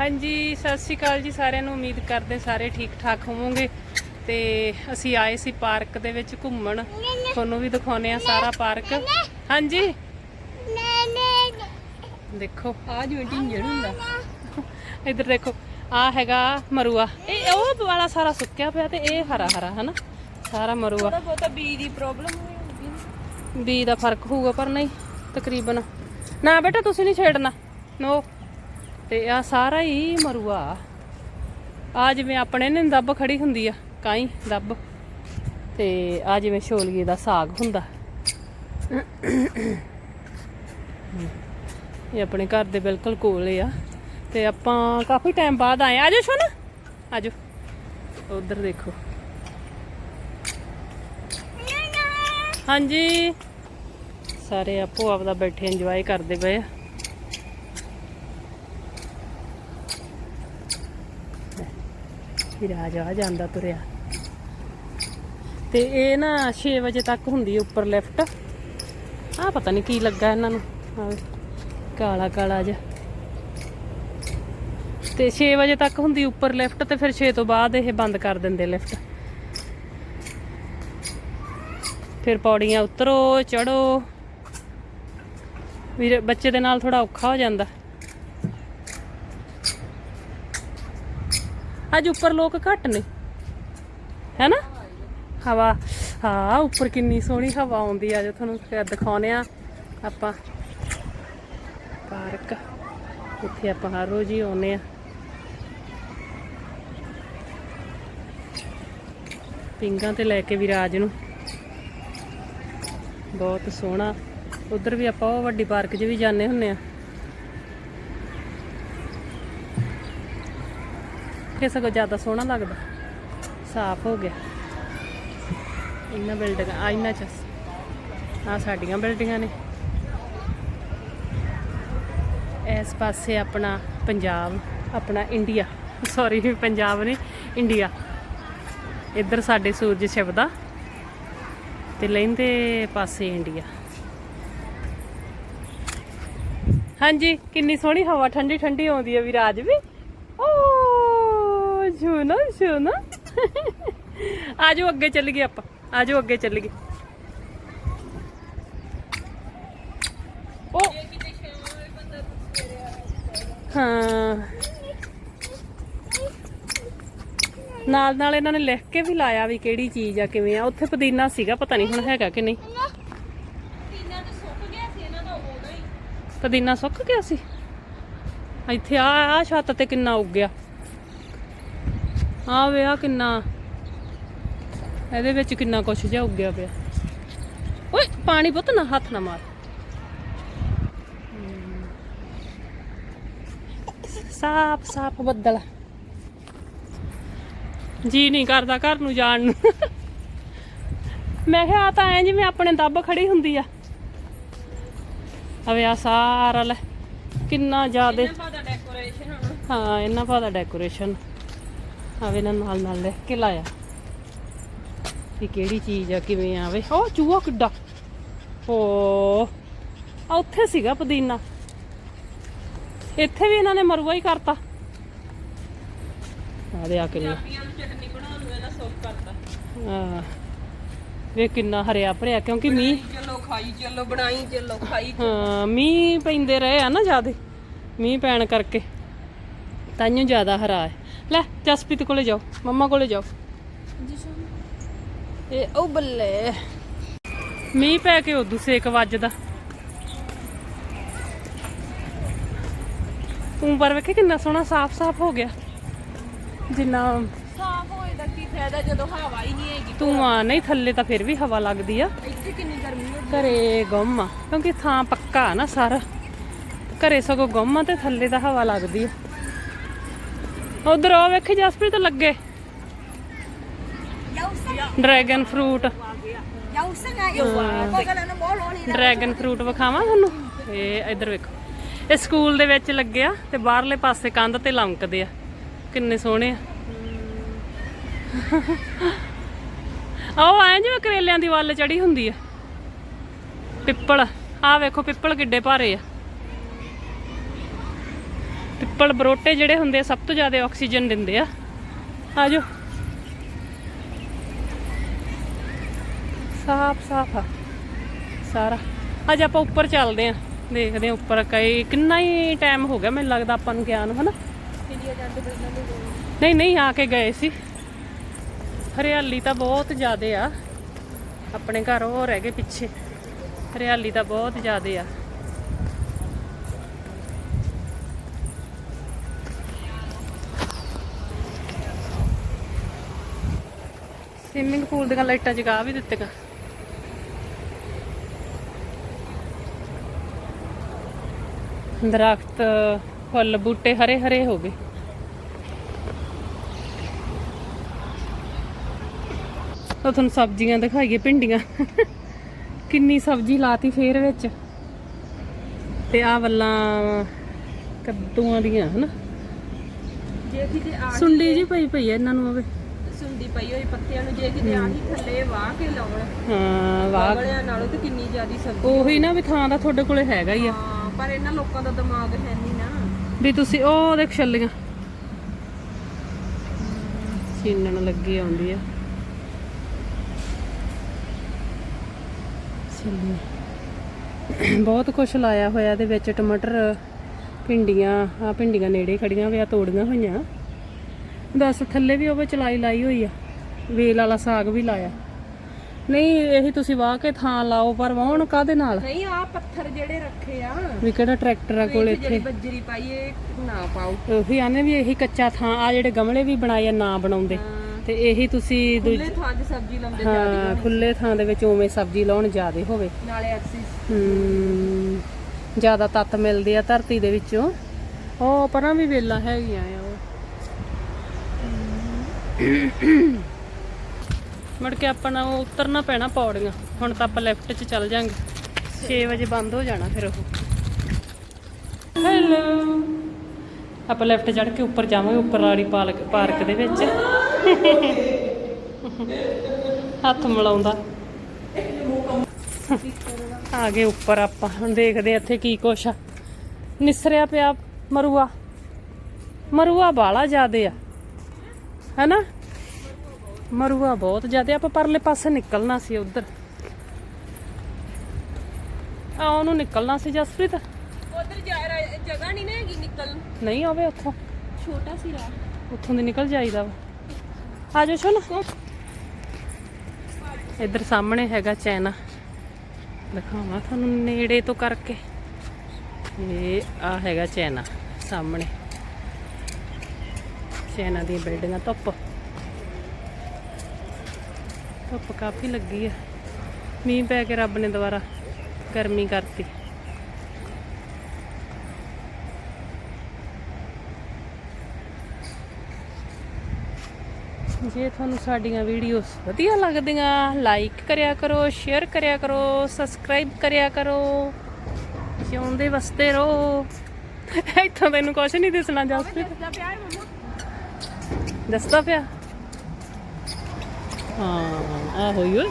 ਹਾਂਜੀ ਸਤਿ ਸ਼੍ਰੀ ਅਕਾਲ ਜੀ ਸਾਰਿਆਂ ਨੂੰ। ਉਮੀਦ ਕਰਦੇ ਸਾਰੇ ਠੀਕ ਠਾਕ ਹੋਵੋਗੇ। ਤੇ ਅਸੀਂ ਆਏ ਸੀ ਪਾਰਕ ਦੇ ਵਿੱਚ ਘੁੰਮਣ। ਤੁਹਾਨੂੰ ਵੀ ਦਿਖਾਉਨੇ ਆ ਸਾਰਾ ਪਾਰਕ। ਹਾਂਜੀ? ਦੇਖੋ ਆ ਜਿਵੇਂ ਢਿੰਜਣ ਹੁੰਦਾ। ਇੱਧਰ ਦੇਖੋ ਆ ਹੈਗਾ ਮਰੂਆ। ਇਹ ਉਹ ਵਾਲਾ ਸਾਰਾ ਸੁੱਕਿਆ ਪਿਆ ਤੇ ਇਹ ਹਰਾ ਹਰਾ ਹਨਾ? ਸਾਰਾ ਮਰੂਆ। ਬਹੁਤਾ ਬੀ ਦੀ ਪ੍ਰੋਬਲਮ ਬੀ ਦਾ ਫ਼ਰਕ ਹੋਊਗਾ ਪਰ ਨਹੀਂ ਤਕਰੀਬਨ। ਨਾ ਬੇਟਾ ਤੁਸੀਂ ਨਹੀਂ ਛੇੜਨਾ। ਨੋ। ਤੇ ਆ ਸਾਰਾ ਹੀ ਮਰੂਆ। ਆ ਜਿਵੇਂ ਆਪਣੇ ਨੇ ਦੱਬ ਖੜੀ ਹੁੰਦੀ ਆ, ਕਾਈ ਦੱਬ। ਤੇ ਆ ਜਿਵੇਂ ਛੋਲੀਏ ਦਾ ਸਾਗ ਹੁੰਦਾ। ਇਹ ਆਪਣੇ ਘਰ ਦੇ ਬਿਲਕੁਲ ਕੋਲ ਹੀ ਆ। ਤੇ ਆਪਾਂ ਕਾਫੀ ਟਾਈਮ ਬਾਅਦ ਆਏ ਆਜੋ ਸ਼ੋਨਾ। ਆਜੋ। ਉਧਰ ਦੇਖੋ। ਹਾਂਜੀ। ਸਾਰੇ ਆਪੋ ਆਪਦਾ ਬੈਠੇ ਇੰਜੋਏ ਕਰਦੇ ਪਏ ਆ। ਵਿਰਾਜ ਆ ਜਾਂਦਾ ਤੁਰਿਆ। ਤੇ ਇਹ ਨਾ 6 ਵਜੇ ਤੱਕ ਹੁੰਦੀ ਹੈ ਉੱਪਰ ਲਿਫਟ। ਆ ਪਤਾ ਨਹੀਂ ਕੀ ਲੱਗਾ ਇਹਨਾਂ ਨੂੰ। ਕਾਲਾ ਕਾਲਾ ਜਿਹਾ। ਤੇ 6 ਵਜੇ ਤੱਕ ਹੁੰਦੀ ਉੱਪਰ ਲਿਫਟ ਤੇ ਫਿਰ 6 ਤੋਂ ਬਾਅਦ ਇਹ ਬੰਦ ਕਰ ਦਿੰਦੇ ਲਿਫਟ। ਫਿਰ ਪੌੜੀਆਂ ਉਤਰੋ ਚੜੋ ਵੀਰ, ਬੱਚੇ ਦੇ ਨਾਲ ਥੋੜਾ ਔਖਾ ਹੋ ਜਾਂਦਾ। ਅੱਜ ਉੱਪਰ ਲੋਕ ਘੱਟ ਨੇ। ਹੈਨਾ? ਹਵਾ, ਹਾਂ, ਉੱਪਰ ਕਿੰਨੀ ਸੋਹਣੀ ਹਵਾ ਆਉਂਦੀ ਆ। ਜੋ ਤੁਹਾਨੂੰ ਫਿਰ ਦਿਖਾਉਨੇ ਆ ਆਪਾਂ। ਪਾਰਕ ਇੱਥੇ ਆਪਾਂ ਹਰ ਰੋਜ਼ ਹੀ ਆਉਨੇ ਆ ਪਿੰਗਾਂ ਤੇ ਲੈ ਕੇ ਵਿਰਾਜ ਨੂੰ। ਬਹੁਤ ਸੋਹਣਾ। ਉਧਰ ਵੀ ਆਪਾਂ ਉਹ ਵੱਡੀ ਪਾਰਕ 'ਚ ਵੀ ਜਾਂਦੇ ਹੁੰਨੇ ਆ ਕਿ ਸਗੋਂ ਜ਼ਿਆਦਾ ਸੋਹਣਾ ਲੱਗਦਾ। ਸਾਫ਼ ਹੋ ਗਿਆ। ਇਹਨਾਂ ਬਿਲਡਿੰਗਾਂ ਆ ਇਹਨਾਂ ਚ। ਆ ਸਾਡੀਆਂ ਬਿਲਡਿੰਗਾਂ ਨੇ। ਇਸ ਪਾਸੇ ਆਪਣਾ ਪੰਜਾਬ, ਆਪਣਾ ਇੰਡੀਆ ਸੌਰੀ ਪੰਜਾਬ ਨੇ ਇੰਡੀਆ ਇੱਧਰ ਸਾਡੇ ਸੂਰਜ ਛਿਪਦਾ ਤੇ ਲੈਂਦੇ ਪਾਸੇ ਇੰਡੀਆ ਹਾਂਜੀ, ਕਿੰਨੀ ਸੋਹਣੀ ਹਵਾ ਠੰਡੀ ਠੰਡੀ ਆਉਂਦੀ ਹੈ ਵੀ ਰਾਜ ਵੀ। ਓ ਜੂਨਾ ਆਜੋ ਅੱਗੇ ਚੱਲ ਗਏ ਆਪਾਂ। ਆਜੋ ਅੱਗੇ ਚੱਲ ਗਏ ਓ। ਹਾਂ। ਨਾਲ ਨਾਲ ਇਹਨਾਂ ਨੇ ਲਿਖ ਕੇ ਵੀ ਲਾਇਆ ਵੀ ਕਿਹੜੀ ਚੀਜ਼ ਆ, ਕਿਵੇਂ ਆ। ਉੱਥੇ ਪੁਦੀਨਾ ਸੀਗਾ, ਪਤਾ ਨਹੀਂ ਹੁਣ ਹੈਗਾ ਕਿ ਨਹੀਂ। ਤੀਨਾਂ ਤੇ ਸੁੱਕ ਗਿਆ ਸੀ ਇਹਨਾਂ ਦਾ ਉਦੋਂ ਹੀ ਪੁਦੀਨਾ ਸੁੱਕ ਗਿਆ ਸੀ। ਇੱਥੇ ਆ ਆ ਛੱਤ ਤੇ ਕਿੰਨਾ ਉੱਗਿਆ ਆ ਵੇ ਆ ਕਿੰਨਾ। ਇਹਦੇ ਵਿੱਚ ਕਿੰਨਾ ਕੁਛ ਜਿਹਾ ਉੱਗਿਆ ਪਿਆ। ਓਏ ਪਾਣੀ ਪੁੱਤ ਨਾ ਹੱਥ ਨਾ ਮਾਰ। ਸਾਫ਼ ਸਾਫ਼ ਬੱਦਲ। ਜੀ ਨਹੀਂ ਕਰਦਾ ਘਰ ਨੂੰ ਜਾਣ ਨੂੰ। ਮੈਂ ਕਿਹਾ ਆ ਤਾਂ ਐ ਜਿਵੇਂ ਆਪਣੇ ਦੱਬ ਖੜੀ ਹੁੰਦੀ ਆ। ਅਵੇ ਆ ਸਾਰਾ ਲੈ ਕਿੰਨਾ ਜ਼ਿਆਦੇ ਹਾਂ ਇਹਨਾਂ ਪਾ ਦਾ ਡੈਕੋਰੇਸ਼ਨ ਆਵੇ ਨਾ ਨਾਲ ਨਾਲ ਲਿਖ ਕੇ ਲਾਇਆ। ਵੀ ਕਿਹੜੀ ਚੀਜ਼ ਆ ਕਿਵੇਂ ਆਵੇ। ਉਹ ਚੂਹਾ ਕਿੱਡਾ। ਓ ਆ ਉੱਥੇ ਸੀਗਾ ਪੁਦੀਨਾ। ਇੱਥੇ ਵੀ ਇਹਨਾਂ ਨੇ ਮਰੂਆ ਹੀ ਕਰਤਾ। ਆ ਦੇ ਆ ਕੇ ਚਟਨੀ ਬਣਾਉਣ ਨੂੰ ਕਰਤਾ ਆ ਵੇ ਕਿੰਨਾ ਹਰਿਆ ਭਰਿਆ ਕਿਉਂਕਿ ਮੀਂਹ ਚਲੋ ਖਾਈ ਚਲੋ ਬਣਾਈ ਚਲੋ ਖਾਈ ਹਾਂ ਮੀਂਹ ਪੈਂਦੇ ਰਹੇ ਆ ਨਾ ਜਿਆਦੇ। ਮੀਂਹ ਪੈਣ ਕਰਕੇ ਤਾਈਓ ਜ਼ਿਆਦਾ ਹਰਾ ਹੈ। ਲੈ ਜਸਪੀਤ ਕੋਲੇ ਜਾਓ ਮੰਮਾ ਕੋਲੇ ਜਾਓ। ਇਹ ਉਹ ਬੱਲੇ। ਮੀਂਹ ਪੈ ਕੇ ਉਦੋਂ ਸੇਕ ਵੱਜਦਾ। ਉੱਪਰ ਵੇਖੇ ਕਿੰਨਾ ਸੋਹਣਾ ਸਾਫ਼-ਸਾਫ਼ ਹੋ ਗਿਆ। ਜਿੰਨਾ ਸਾਫ਼ ਹੋਏ ਦਾ ਕੀ ਫਾਇਦਾ ਜਦੋਂ ਹਵਾ ਹੀ ਨਹੀਂ ਹੈਗੀ। ਧੂਆਂ ਨਹੀਂ ਥੱਲੇ ਤਾਂ ਫਿਰ ਵੀ ਹਵਾ ਲੱਗਦੀ ਆ। ਇੱਥੇ ਕਿੰਨੀ ਗਰਮੀ ਹੋ ਘਰੇ ਗੁੰਮ ਆ ਕਿਉਂਕਿ ਥਾਂ ਪੱਕਾ ਆ ਨਾ ਸਾਰਾ। ਘਰੇ ਸਗੋਂ ਗੁੰਮ ਆ ਤੇ ਥੱਲੇ ਤਾਂ ਹਵਾ ਲੱਗਦੀ ਆ। ਉਧਰ ਉਹ ਵੇਖੇ ਜਸਪ੍ਰੀਤ ਲੱਗੇ। Dragon fruit. ਡਰੈਗਨ ਫਰੂਟ ਵਿਖਾਵਾਂ ਤੁਹਾਨੂੰ? ਇਹ ਇੱਧਰ ਵੇਖੋ। ਇਹ ਸਕੂਲ ਦੇ ਵਿੱਚ ਲੱਗਿਆ ਤੇ ਬਾਹਰਲੇ ਪਾਸੇ ਕੰਧ ਤੇ ਲੰਕਦੇ ਆ। ਕਿੰਨੇ ਸੋਹਣੇ ਆ। ਉਹ ਐ ਜਿਵੇਂ ਕਰੇਲਿਆਂ ਦੀ ਵੱਲ ਚੜੀ ਹੁੰਦੀ ਆ। ਪਿੱਪਲ। ਆ ਵੇਖੋ, ਪਿੱਪਲ ਕਿੱਡੇ ਭਾਰੇ ਆ। ਪਿੱਪਲ ਬਰੋਟੇ ਜਿਹੜੇ ਹੁੰਦੇ ਆ, ਸਭ ਤੋਂ ਜ਼ਿਆਦਾ ਆਕਸੀਜਨ ਦਿੰਦੇ ਆ। ਆਜੋ। ਸਾਫ਼ ਸਾਫ਼ ਆ। ਸਾਰਾ। ਅੱਜ ਆਪਾਂ ਉੱਪਰ ਚੱਲਦੇ ਆ। ਦੇਖਦੇ ਆ ਉੱਪਰ ਕਈ ਕਿੰਨਾ ਹੀ ਟਾਈਮ ਹੋ ਗਿਆ ਮੈਨੂੰ ਲੱਗਦਾ ਆਪਾਂ ਨੂੰ ਗਿਆ ਨੂੰ ਹਨਾ? ਇੰਡੀਆ ਨਹੀਂ ਨਹੀਂ ਆ ਕੇ ਗਏ ਸੀ। ਹਰਿਆਲੀ ਤਾਂ ਬਹੁਤ ਜ਼ਿਆਦੇ ਆ। ਆਪਣੇ ਘਰ ਉਹ ਰਹਿ ਗਏ ਪਿੱਛੇ। ਹਰਿਆਲੀ ਤਾਂ ਬਹੁਤ ਜ਼ਿਆਦੇ ਆ। ਸਵਿਮਿੰਗ ਪੂਲ ਦੀਆਂ ਲਾਈਟਾਂ ਜਗਾ ਵੀ ਦਿੱਤੀਆਂ। ਦਰਖਤ ਫੁੱਲ ਬੂਟੇ ਹਰੇ ਹਰੇ ਹੋ ਗਏ। ਉਹ ਤੁਹਾਨੂੰ ਸਬਜ਼ੀਆਂ ਦਿਖਾਈਏ ਭਿੰਡੀਆਂ। ਕਿੰਨੀ ਸਬਜ਼ੀ ਲਾਤੀ ਫੇਰ ਵਿੱਚ। ਤੇ ਆ ਵੱਲਾਂ ਕੱਦੂਆਂ ਦੀਆਂ ਹਨਾ? ਜੇ ਕਿਤੇ ਆ ਸੁੰਡੀ ਜੀ ਪਈ ਪਈ ਆ ਇਹਨਾਂ ਨੂੰ ਆਵੇ ਸੁੰਡੀ ਪਈ ਹੋਈ ਪੱਤਿਆਂ ਨੂੰ ਜੇ ਕਿਤੇ ਆਹੀ ਥੱਲੇ ਵਾਹ ਕੇ ਲਾਉਣ ਹਾਂ ਵਾਹ। ਬਗਲਿਆਂ ਨਾਲੋਂ ਤੇ ਕਿੰਨੀ ਜ਼ਿਆਦੀ ਸਬਜ਼ੀ ਉਹੀ ਨਾ ਵੀ ਥਾਂ ਦਾ ਤੁਹਾਡੇ ਕੋਲੇ ਹੈਗਾ ਹੀ ਆ। ਹਾਂ ਪਰ ਇਹਨਾਂ ਲੋਕਾਂ ਦਾ ਦਿਮਾਗ ਹੈ ਨਹੀਂ ਨਾ। ਵੀ ਤੁਸੀਂ ਉਹ ਦੇਖ ਛੱਲੀਆਂ। ਛਿੰਨਣ ਲੱਗੀ ਆਉਂਦੀ ਆ। ਛੱਲੀਆਂ। ਬਹੁਤ ਕੁਛ ਲਾਇਆ ਹੋਇਆ ਇਹਦੇ ਵਿੱਚ ਟਮਾਟਰ ਭਿੰਡੀਆਂ ਆ ਭਿੰਡੀਆਂ ਨੇੜੇ ਖੜੀਆਂ ਵਿਆ ਤੋੜੀਆਂ ਹੋਈਆਂ। ਦੱਸ ਥੱਲੇ ਵੀ ਉਹ ਚਲਾਈ ਲਾਈ ਹੋਈ ਆ। ਵੇਲ ਵਾਲਾ ਸਾਗ ਵੀ ਲਾਇਆ। ਨਹੀਂ ਇਹੀ ਤੁਸੀਂ ਵਾਹ ਕੇ ਥਾਂ ਲਾਓ ਪਰ ਵਾਹਣ ਕਾਦੇ ਨਾਲ? ਨਹੀਂ ਆ ਪੱਥਰ ਜਿਹੜੇ ਰੱਖੇ ਆ। ਵੀ ਕਿਹੜਾ ਟਰੈਕਟਰਾਂ ਕੋਲ ਇੱਥੇ ਜਿਹੜੀ ਬੱਜਰੀ ਪਾਈ ਇਹ ਨਾ ਪਾਓ। ਉਹੀ ਆਨੇ ਵੀ ਇਹੀ ਕੱਚਾ ਥਾਂ ਆ ਜਿਹੜੇ ਗਮਲੇ ਵੀ ਬਣਾਏ ਆ ਨਾ ਬਣਾਉਂਦੇ। ਤੇ ਇਹੀ ਤੁਸੀਂ ਖੁੱਲੇ ਥਾਂ 'ਚ ਸਬਜ਼ੀ ਲਾਉਂਦੇ ਹਾਂ ਖੁੱਲੇ ਥਾਂ ਦੇ ਵਿੱਚ ਉਵੇਂ ਸਬਜ਼ੀ ਲਾਉਣ ਜ਼ਿਆਦੇ ਹੋਵੇ। ਨਾਲੇ ਐਕਸਿਸ। ਹੂੰ ਜ਼ਿਆਦਾ ਤੱਤ ਮਿਲਦੇ ਆ ਧਰਤੀ ਦੇ ਵਿੱਚੋਂ। ਉਹ ਪਰਾਂ ਵੀ ਵੇਲਾਂ ਹੈਗੀਆਂ ਆ। ਮੁੜ ਕੇ ਆਪਾਂ ਨੂੰ ਉਤਰਨਾ ਪੈਣਾ ਪੌੜੀਆਂ। ਹੁਣ ਤਾਂ ਆਪਾਂ ਲੈਫਟ 'ਚ ਚੱਲ ਜਾਾਂਗੇ। 6 ਵਜੇ ਬੰਦ ਹੋ ਜਾਣਾ ਫਿਰ ਉਹ। ਹੈਲੋ ਆਪਾਂ ਲੈਫਟ ਚੜ ਕੇ ਉੱਪਰ ਜਾਵਾਂਗੇ, ਉੱਪਰ ਵਾਲੀ ਪਾਰਕ ਦੇ ਵਿੱਚ। ਹੱਥ ਮਿਲਾਉਂਦਾ। ਆ ਗਏ ਉੱਪਰ ਆਪਾਂ। ਹੁਣ ਦੇਖਦੇ ਆ ਇੱਥੇ ਕੀ ਕੁਛ ਆ। ਨਿਸਰਿਆ ਪਿਆ ਮਰੂਆ। ਮਰੂਆ ਬਾਲਾ ਜ਼ਿਆਦੇ ਆ। ਹੈਨਾ? ਮਰੂਆ ਬਹੁਤ ਜ਼ਿਆਦੇ। ਆਪਾਂ ਪਰਲੇ ਪਾਸੇ ਨਿਕਲਣਾ ਸੀ ਉਧਰ। ਆ ਉਹਨੂੰ ਨਿਕਲਣਾ ਸੀ ਜਸਪ੍ਰੀਤ। ਉਧਰ ਜਗ੍ਹਾ ਨਹੀਂ ਨਾ ਹੈਗੀ ਨਿਕਲ ਨਹੀਂ ਆਵੇ ਉੱਥੋਂ। ਛੋਟਾ ਸੀ ਰਾਹ। ਉੱਥੋਂ ਦੀ ਨਿਕਲ ਜਾਈਦਾ ਵਾ। ਆ ਜਾਓ ਚਲੋ ਇੱਧਰ ਸਾਹਮਣੇ ਹੈਗਾ ਚੈਨਾ। ਦਿਖਾਵਾਂ ਤੁਹਾਨੂੰ ਨੇੜੇ ਤੋਂ ਕਰਕੇ। ਇਹ ਆ ਹੈਗਾ ਚੈਨਾ ਸਾਹਮਣੇ। ਚੈਨਾ ਦੀਆਂ ਬਿਲਡਿੰਗਾਂ ਧੁੱਪ। ਧੁੱਪ ਕਾਫੀ ਲੱਗੀ ਆ। ਮੀਂਹ ਪੈ ਕੇ ਰੱਬ ਨੇ ਦੁਬਾਰਾ ਗਰਮੀ ਕਰਤੀ। ਜੇ ਤੁਹਾਨੂੰ ਸਾਡੀਆਂ ਵੀਡੀਓਜ਼ ਵਧੀਆ ਲੱਗਦੀਆਂ ਲਾਈਕ ਕਰਿਆ ਕਰੋ ਸ਼ੇਅਰ ਕਰਿਆ ਕਰੋ ਸਬਸਕ੍ਰਾਈਬ ਕਰਿਆ ਕਰੋ। ਜਿਉਂਦੇ ਵਸਦੇ ਰਹੋ। ਇੱਥੋਂ ਤੈਨੂੰ ਕੁਝ ਨਹੀਂ ਦਿਸਣਾ ਜਸਪ੍ਰੀਤ ਦੱਸਦਾ ਪਿਆ? ਹੈ ਆ ਹੋਈ ਓਏ।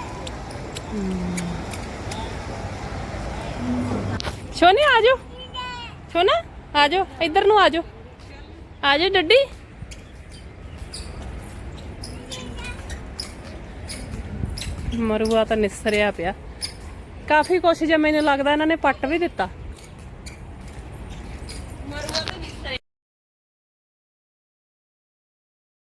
ਸੋਨੀ ਆ ਜਾਓ। ਸੋਨਾ ਆ ਜਾਓ ਇੱਧਰ ਨੂੰ ਆ ਜਾਓ। ਆ ਜਾਓ ਡੱਡੀ। ਮਰੂਆ ਤਾਂ ਨਿਸਰਿਆ ਪਿਆ। ਕਾਫੀ ਕੁਛ ਜੇ ਮੈਨੂੰ ਲੱਗਦਾ ਇਹਨਾਂ ਨੇ ਪੱਟ ਵੀ ਦਿੱਤਾ।